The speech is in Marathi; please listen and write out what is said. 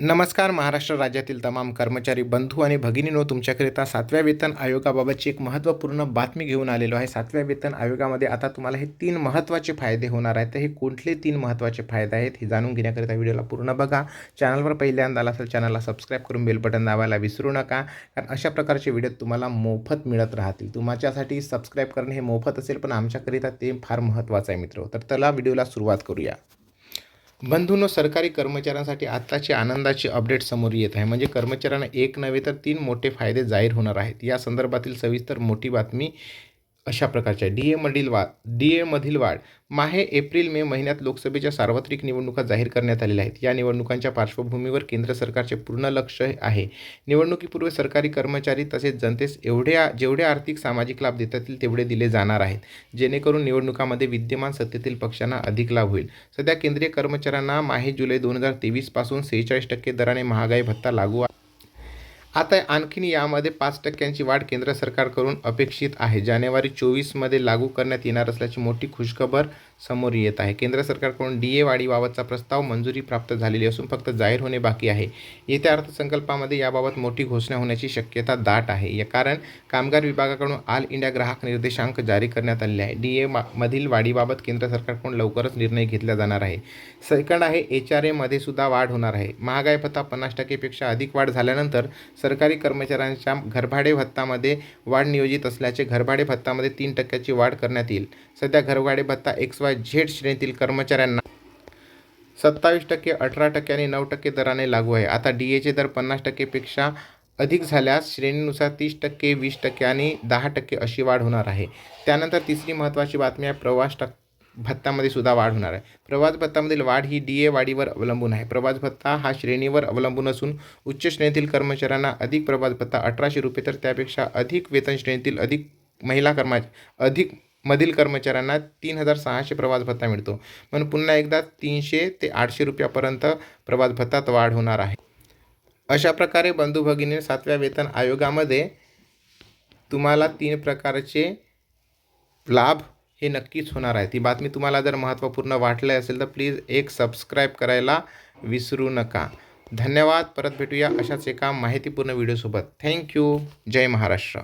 नमस्कार महाराष्ट्र राज्यातील तमाम कर्मचारी बंधू आणि भगिनीनो तुमच्याकरिता सातव्या वेतन आयोगाबाबतची एक महत्त्वपूर्ण बातमी घेऊन आलेलो आहे. सातव्या वेतन आयोगामध्ये आता तुम्हाला हे तीन महत्त्वाचे फायदे होणार आहेत. तर हे कुठले तीन महत्त्वाचे फायदे आहेत हे जाणून घेण्याकरिता व्हिडिओला पूर्ण बघा. चॅनलवर पहिल्यांदा आला असेल चॅनलला सबस्क्राईब करून बेल बटन दाबायला विसरू नका. कारण अशा प्रकारचे व्हिडिओ तुम्हाला मोफत मिळत राहतील. तुमच्यासाठी सबस्क्राईब करणे हे मोफत असेल पण आमच्याकरिता ते फार महत्त्वाचं आहे मित्र. तर त्याला व्हिडिओला सुरुवात करूया. बंधूंनो सरकारी कर्मचाऱ्यांसाठी आत्ताची आनंदाची अपडेट समोर येत आहे. म्हणजे कर्मचाऱ्यांना एक नव्हे तर तीन मोठे फायदे जाहीर होणार आहेत. या संदर्भातील सविस्तर मोठी बातमी अशा प्रकारच्या डी एमधील वा डी एमधील वाढ माहे एप्रिल मे महिन्यात लोकसभेच्या सार्वत्रिक निवडणुका जाहीर करण्यात आलेल्या आहेत. या निवडणुकांच्या पार्श्वभूमीवर केंद्र सरकारचे पूर्ण लक्ष आहे. निवडणुकीपूर्वी सरकारी कर्मचारी तसेच जनतेस एवढ्या जेवढे आर्थिक सामाजिक लाभ देता येतील तेवढे दिले जाणार आहेत. जेणेकरून निवडणुकामध्ये विद्यमान सत्तेतील पक्षांना अधिक लाभ होईल. सध्या केंद्रीय कर्मचाऱ्यांना माहे जुलै दोन हजार तेवीसपासून सेहेचाळीस टक्के दराने महागाई भत्ता लागू आता आणखीन यामध्ये पाच टक्क्यांची वाढ केंद्र सरकारकडून अपेक्षित आहे. जानेवारी चोवीसमध्ये लागू करण्यात येणार असल्याची मोठी खुशखबर समोर येत आहे. केंद्र सरकारकडून डी ए वाढीबाबतचा प्रस्ताव मंजुरी प्राप्त झालेली असून फक्त जाहीर होणे बाकी आहे. येत्या अर्थसंकल्पामध्ये याबाबत मोठी घोषणा होण्याची शक्यता दाट आहे. या कारण कामगार विभागाकडून ऑल इंडिया ग्राहक निर्देशांक जारी करण्यात आलेले आहे. डी ए मधील वाढीबाबत केंद्र सरकारकडून लवकरच निर्णय घेतला जाणार आहे. सेकंड आहे एच आर एमध्ये सुद्धा वाढ होणार आहे. महागाई भत्ता पन्नास टक्केपेक्षा अधिक वाढ झाल्यानंतर सरकारी कर्मचाऱ्यांच्या घरभाडे भत्तामध्ये वाढ नियोजित असल्याचे घरभाडे भत्तामध्ये तीन टक्क्याची वाढ करण्यात येईल. सध्या घरभाडे भत्ता एक्स वाय झेड श्रेणीतील कर्मचाऱ्यांना सत्तावीस टक्के अठरा टक्के आणि नऊ टक्के दराने लागू आहे. आता डी एचे दर पन्नास टक्केपेक्षा अधिक झाल्यास श्रेणीनुसार तीस टक्के वीस टक्के आणि दहा टक्के अशी वाढ होणार आहे. त्यानंतर तिसरी महत्त्वाची बातमी आहे प्रवास टक् भत्तामध्ये सुद्धा वाढ होणार आहे. प्रवास भत्तामधील वाढ ही डी ए वाढीवर अवलंबून आहे. प्रवास भत्ता हा श्रेणीवर अवलंबून असून उच्च श्रेणीतील कर्मचाऱ्यांना अधिक प्रवास भत्ता अठराशे रुपये तर त्यापेक्षा अधिक वेतन श्रेणीतील अधिक महिला कर्मा अधिक मधील कर्मचाऱ्यांना तीन हजार सहाशे प्रवास भत्ता मिळतो. म्हणून पुन्हा एकदा तीनशे ते आठशे रुपयापर्यंत प्रवास भत्तात वाढ होणार आहे. अशा प्रकारे बंधू भगिनी सातव्या वेतन आयोगामध्ये तुम्हाला तीन प्रकारचे लाभ हे नक्कीच होणार आहे ती बातमी तुम्हाला जर महत्त्वपूर्ण वाटली असेल तर प्लीज एक सबस्क्राईब करायला विसरू नका. धन्यवाद. परत भेटूया अशाच एका माहितीपूर्ण व्हिडिओसोबत. थँक्यू. जय महाराष्ट्र.